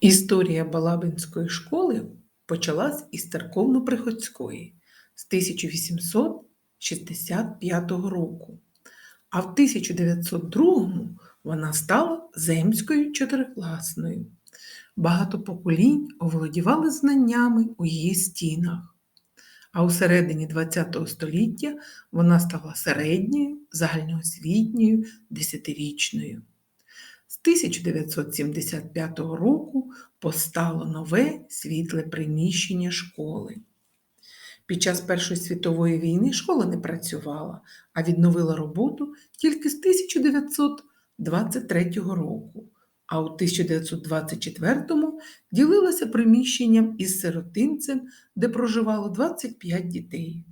Історія Балабинської школи почалась із церковно-приходської з 1865 року, а в 1902 вона стала земською чотирикласною. Багато поколінь оволодівали знаннями у її стінах. А у середині ХХ століття вона стала середньою, загальноосвітньою, десятирічною. З 1975 року постало нове світле приміщення школи. Під час Першої світової війни школа не працювала, а відновила роботу тільки з 1923 року, а у 1924-му ділилася приміщенням із сиротинцем, де проживало 25 дітей.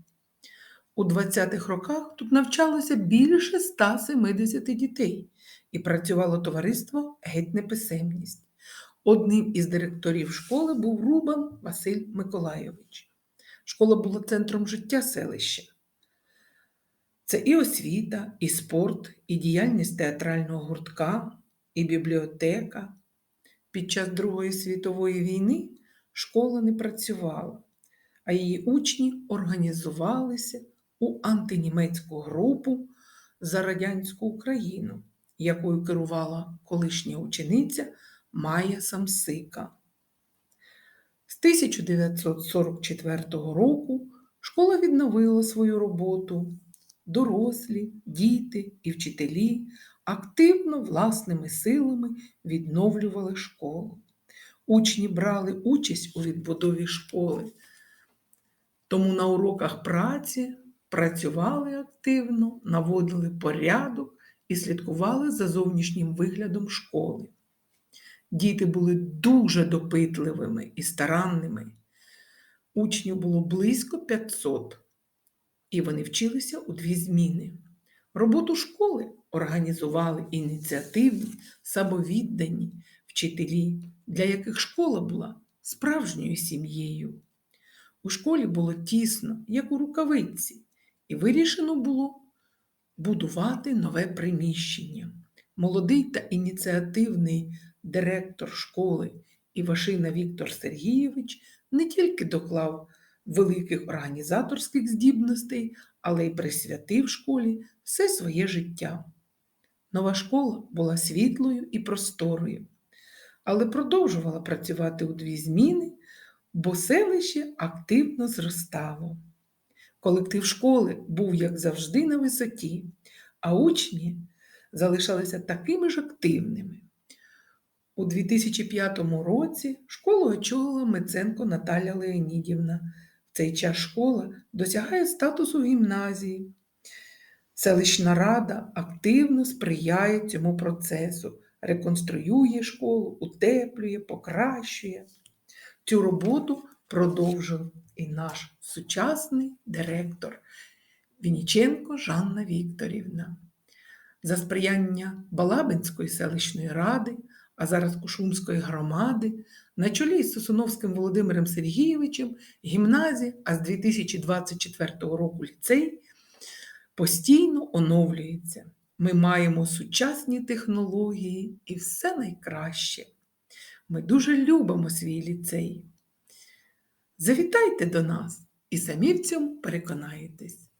У 20-х роках тут навчалося більше 170 дітей і працювало товариство Геть неписемність. Одним із директорів школи був Рубан Василь Миколайович. Школа була центром життя селища. Це і освіта, і спорт, і діяльність театрального гуртка, і бібліотека. Під час Другої світової війни школа не працювала, а її учні організувалися у антинімецьку групу за радянську Україну, якою керувала колишня учениця Майя Самсика. З 1944 року школа відновила свою роботу. Дорослі, діти і вчителі активно власними силами відновлювали школу. Учні брали участь у відбудові школи, тому на уроках праці працювали активно, наводили порядок і слідкували за зовнішнім виглядом школи. Діти були дуже допитливими і старанними. Учнів було близько 500, і вони вчилися у дві зміни. Роботу школи організували ініціативні, самовіддані вчителі, для яких школа була справжньою сім'єю. У школі було тісно, як у рукавиці, і вирішено було будувати нове приміщення. Молодий та ініціативний директор школи Івашина Віктор Сергійович не тільки доклав великих організаторських здібностей, але й присвятив школі все своє життя. Нова школа була світлою і просторою, але продовжувала працювати у дві зміни, бо селище активно зростало. Колектив школи був, як завжди, на висоті, а учні залишалися такими ж активними. У 2005 році школу очолила Миценко Наталя Леонідівна. В цей час школа досягає статусу гімназії. Селищна рада активно сприяє цьому процесу, реконструює школу, утеплює, покращує. Цю роботу продовжив і наш сучасний директор Вініченко Жанна Вікторівна. За сприяння Балабинської селищної ради, а зараз Кушумської громади, на чолі з Сосуновським Володимиром Сергійовичем гімназія, а з 2024 року ліцей постійно оновлюється. Ми маємо сучасні технології і все найкраще. Ми дуже любимо свій ліцей. Завітайте до нас і самі в цьому переконаєтесь.